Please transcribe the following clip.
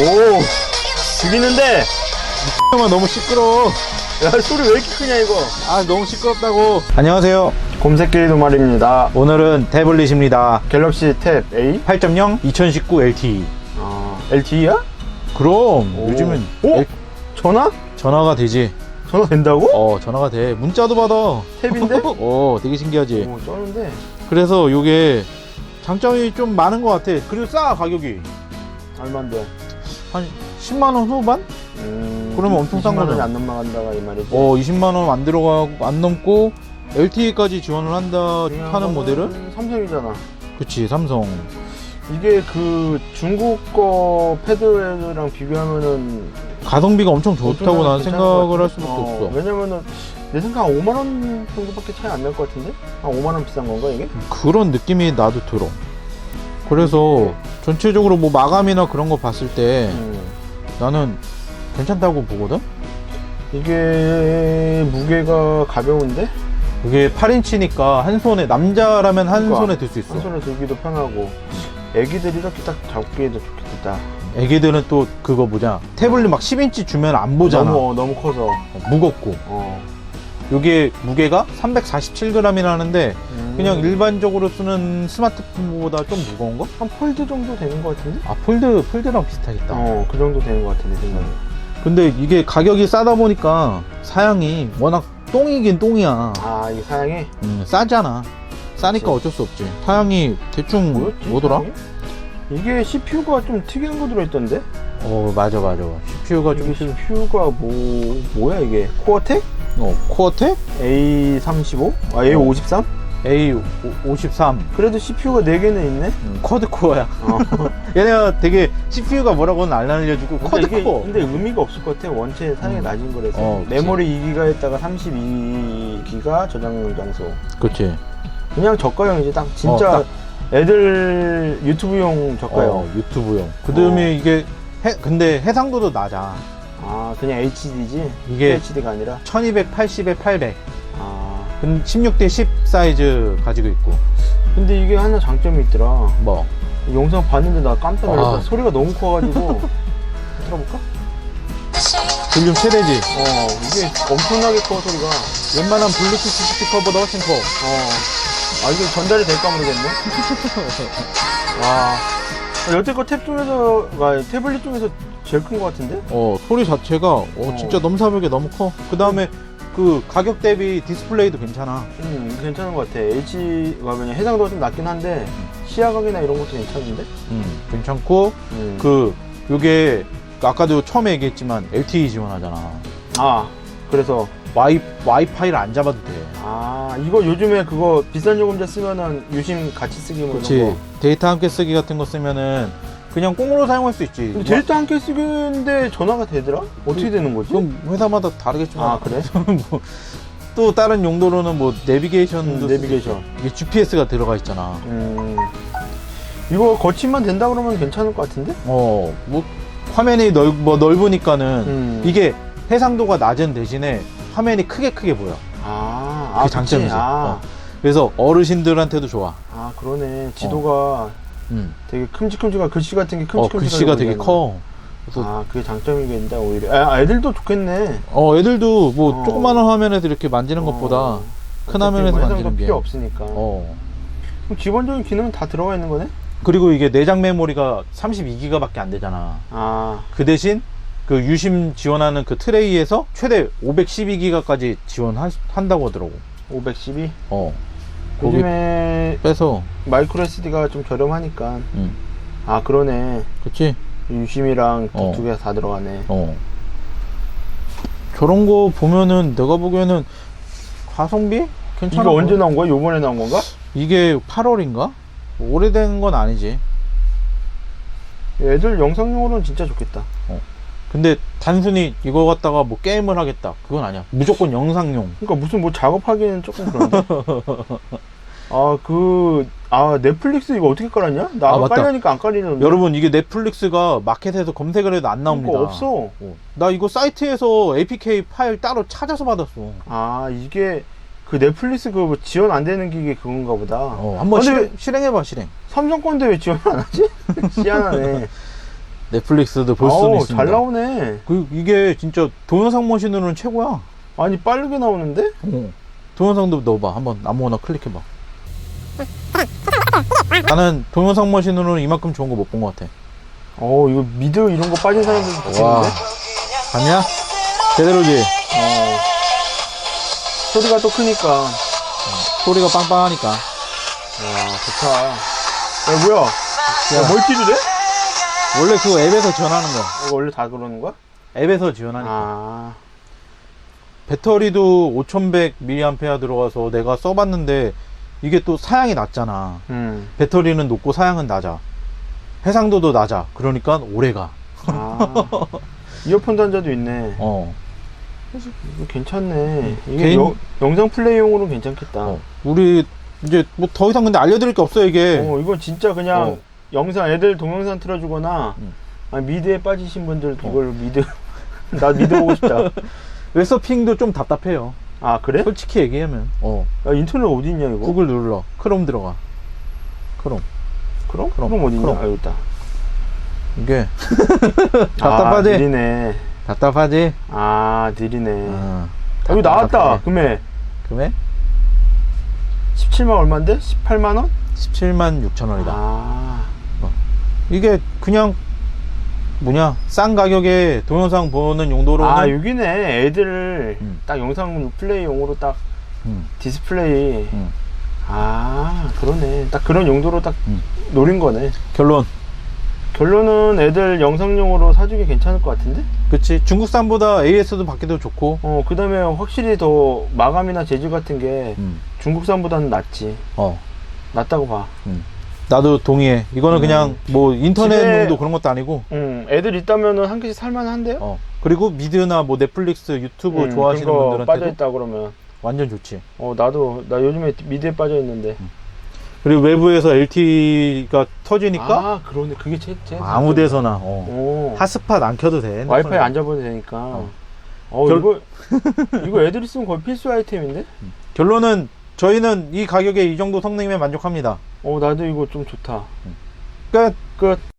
오 죽이는데 만 너무 시끄러워. 야 소리 왜 이렇게 크냐 이거 아 너무 시끄럽다고. 안녕하세요. 곰새끼 도말입니다 오늘은 태블릿입니다. 갤럭시 탭 A 8.0 2019 LTE. 아 LTE야? 그럼 오. 요즘은 오? L- 전화? 전화가 되지. 전화 된다고? 어 전화가 돼. 문자도 받아. 탭인데? 어 되게 신기하지. 오 쩌는데 그래서 요게 장점이 좀 많은 것 같아. 그리고 싸 가격이 얼만데 한 10만 원 후반? 음, 그러면 엄청 싼 20만 원이 거잖아. 안 넘어간다가 이 말이지 어 20만 원 안 들어가고 안 넘고 LTE까지 지원을 한다 하는 거는 모델은 삼성이잖아 그치 삼성. 이게 그 중국 거 패드랑 비교하면은 가성비가 엄청 좋다고 괜찮은 생각을 것 할. 수밖에 어, 없어. 왜냐면은 내 생각 한 5만 원 정도밖에 차이 안 날 것 같은데? 한 5만 원 비싼 건가 이게? 그런 느낌이 나도 들어. 그래서 전체적으로 뭐 마감이나 그런 거 봤을 때 음. 나는 괜찮다고 보거든? 이게 무게가 가벼운데 그게 8인치니까 한 손에, 남자라면 한 그러니까, 손에 들 수 있어. 한 손에 들기도 편하고 애기들이 이렇게 딱 잡기에도 좋겠다. 애기들은 또 그거 뭐냐. 태블릿 막 10인치 주면 안 보잖아. 너무 어, 너무 커서. 어, 무겁고. 어. 요게 무게가 347g이라는데 음. 그냥 일반적으로 쓰는 스마트폰보다 좀 무거운 거? 한 폴드 정도 되는 것 같은데? 아, 폴드, 폴드랑 비슷하겠다. 어, 그 정도 되는 것 같은데 생각에. 근데 이게 가격이 싸다 보니까 사양이 워낙 똥이긴 똥이야. 아, 이 사양이 음, 싸잖아. 싸니까 어쩔 수 없지. 사양이 대충 뭐였지? 뭐더라? 사양이? 이게 CPU가 좀 특이한 거 들어있던데? 어, 맞아, 맞아. CPU가 좀, 이게 CPU가 뭐 뭐야 이게? 코어텍 어, 코어텍 A35? 아, A53? A53. 그래도 CPU가 4개는 있네? 음, 쿼드코어야. 어. 얘네가 되게 CPU가 뭐라고는 안 알려주고 근데 이게 쿼드코어. 근데 의미가 없을 것 같아. 원체 사양이 음. 낮은 거라서. 어, 그치. 메모리 2기가에다가 32기가 저장 장소. 그치. 그냥 저가형이지. 딱 진짜 어, 애들 유튜브용 저가형. 어, 유튜브용. 그 다음에 어. 이게, 해, 근데 해상도도 낮아. 아, 그냥 HD지? 이게 HD가 아니라? 1280에 800. 아. 16대 10 사이즈 가지고 있고. 근데 이게 하나 장점이 있더라. 뭐. 영상 봤는데 나 깜짝 놀랐다. 아. 소리가 너무 커가지고. 들어볼까? 볼륨 최대지. 어, 이게 엄청나게 커, 소리가. 웬만한 블루투스 스피커보다 훨씬 커. 어. 아, 이게 전달이 될까 모르겠네. 와. 여태껏 탭 중에서, 아, 태블릿 중에서 제일 큰 것 같은데? 어, 소리 자체가 어, 진짜 넘사벽에 너무 커. 그 다음에 그 가격 대비 디스플레이도 괜찮아. 음, 괜찮은 것 같아. H가 뭐냐, 해상도가 좀 낮긴 한데, 시야각이나 이런 것도 괜찮은데? 음, 괜찮고, 음. 그, 요게, 아까도 처음에 얘기했지만 LTE 지원하잖아. 아, 그래서, 와이, 와이파이를 안 잡아도 돼. 아, 이거 요즘에 그거 비싼 요금제 쓰면은 유심 같이 쓰기 뭐 그렇지. 거. 데이터 함께 쓰기 같은 거 쓰면은 그냥 꽁으로 사용할 수 있지. 근데 함께 쓰기인데 전화가 되더라? 어떻게 되는 거지? 그럼 회사마다 다르겠지만. 아, 그래? 뭐, 또 다른 용도로는 뭐 내비게이션도 음, 내비게이션. 이게 GPS가 들어가 있잖아. 음, 이거 거치만 된다 그러면 괜찮을 것 같은데? 어, 뭐 화면이 넓, 뭐 넓으니까는 음. 이게 해상도가 낮은 대신에 화면이 크게 크게 보여. 아, 그게 아 장점이지. 아, 어. 그래서 어르신들한테도 좋아. 아, 그러네. 지도가 음. 되게 큼직큼직한 글씨 같은 게 큼직큼직하게 어, 글씨가 되게. 커. 그래서 아, 그게 장점이겠다, 오히려. 아, 애들도 좋겠네. 어, 애들도 뭐 어. 조그마한 화면에서 이렇게 만지는 것보다 어. 큰 어차피 화면에서 뭐 만지는 게. 필요 없으니까. 어. 그럼 기본적인 기능은 다 들어가 있는 거네? 그리고 이게 내장 메모리가 32기가밖에 안 되잖아. 아, 그 대신 그 유심 지원하는 그 트레이에서 최대 512기가까지 지원한다고 하더라고. 512? 어. 요즘에 빼서, 마이크로 SD가 좀 저렴하니까. 음. 아, 그러네. 그치? 유심이랑 어. 두개다 들어가네. 어. 저런 거 보면은 내가 보기에는 가성비? 괜찮아. 이거 언제 나온 거야? 요번에 나온 건가? 이게 8월인가? 오래된 건 아니지. 애들 영상용으로는 진짜 좋겠다. 근데 단순히 이거 갖다가 뭐 게임을 하겠다. 그건 아니야. 무조건 영상용. 그러니까 무슨 뭐 작업하기는 조금 그런데. 아, 그, 아, 넷플릭스 이거 어떻게 깔았냐? 나 아, 아, 맞다. 깔려니까 안 깔리는데. 여러분 이게 넷플릭스가 마켓에서 검색을 해도 안 나옵니다. 그거 없어. 어. 나 이거 사이트에서 APK 파일 따로 찾아서 받았어. 아, 이게 그 넷플릭스 그뭐 지원 안 되는 기계 그건가 보다. 어, 한번 실행, 실행해봐, 실행. 삼성 건데 왜 지원 안 하지? 희한하네. 넷플릭스도 볼 수는 있습니다. 잘 나오네. 그 이게 진짜 동영상 머신으로는 최고야. 아니, 빠르게 나오는데? 어. 동영상도 넣어봐. 한번 아무거나 클릭해봐. 나는 동영상 머신으로는 이만큼 좋은 거 못 본 것 같아. 어, 이거 미드 이런 거 빠진 사람들도 와. 있는데? 봤냐? 제대로지? 어. 소리가 또 크니까. 소리가 빵빵하니까. 와, 좋다. 야, 뭐야? 야, 멀티도 돼? 원래 그거 앱에서 지원하는 거. 이거 원래 다 그러는 거야? 앱에서 지원하니까. 아, 배터리도 5100mAh 들어가서 내가 써봤는데 이게 또 사양이 낮잖아. 음. 배터리는 높고 사양은 낮아. 해상도도 낮아. 그러니까 오래가. 아. 이어폰 단자도 있네. 어. 괜찮네. 이게 개인- 여- 영상 플레이용으로 괜찮겠다. 어. 어. 우리 이제 뭐 더 이상 근데 알려드릴 게 없어 이게. 이건 진짜 그냥 어. 영상 애들 동영상 틀어주거나 음. 아니, 미드에 빠지신 분들 어. 이걸 미드 나 미드 보고 싶다. 웹서핑도 좀 답답해요. 아 그래? 솔직히 얘기하면. 어. 야, 인터넷 어디 있냐 이거? 구글 눌러. 크롬 들어가. 크롬. 그럼? 그럼, 그럼 어디 있냐? 아 여기 있다. 이게 아, 답답하지? 느리네. 답답하지? 아 느리네. 어. 여기 나왔다. 답답해. 금액 금액 17만 얼마인데? 18만 원? 17만 6천 원이다. 아, 이게 그냥 뭐냐 싼 가격에 동영상 보는 용도로는 아 여기네. 애들 음. 딱 영상 플레이용으로 딱 음, 디스플레이. 음. 아 그러네. 딱 그런 용도로 딱 음. 노린 거네. 결론 결론은 애들 영상용으로 사주기 괜찮을 것 같은데? 그치 중국산보다 AS도 받기도 좋고 어, 그 다음에 확실히 더 마감이나 재질 같은 게 음, 중국산보다는 낫지. 어 낫다고 봐. 음. 나도 동의해 이거는 음. 그냥 뭐 인터넷 용도 그런 것도 아니고 응, 애들 있다면은 한 개씩 살만한데요? 어 그리고 미드나 뭐 넷플릭스 유튜브 음, 좋아하시는 분들한테도 빠져있다 그러면. 완전 좋지 어, 나도, 나 요즘에 미드에 빠져있는데. 그리고 외부에서 LTE가 터지니까 아, 그러네. 그게 제, 제. 아무 데서나 어. 오. 핫스팟 안 켜도 돼 와이파이. 안 잡아도 되니까. 어. 어, 결- 이거, 이거 애들이 쓰면 거의 필수 아이템인데? 결론은 저희는 이 가격에 이 정도 성능이면 만족합니다 어, 나도 이거 좀 좋다. 끝 끝.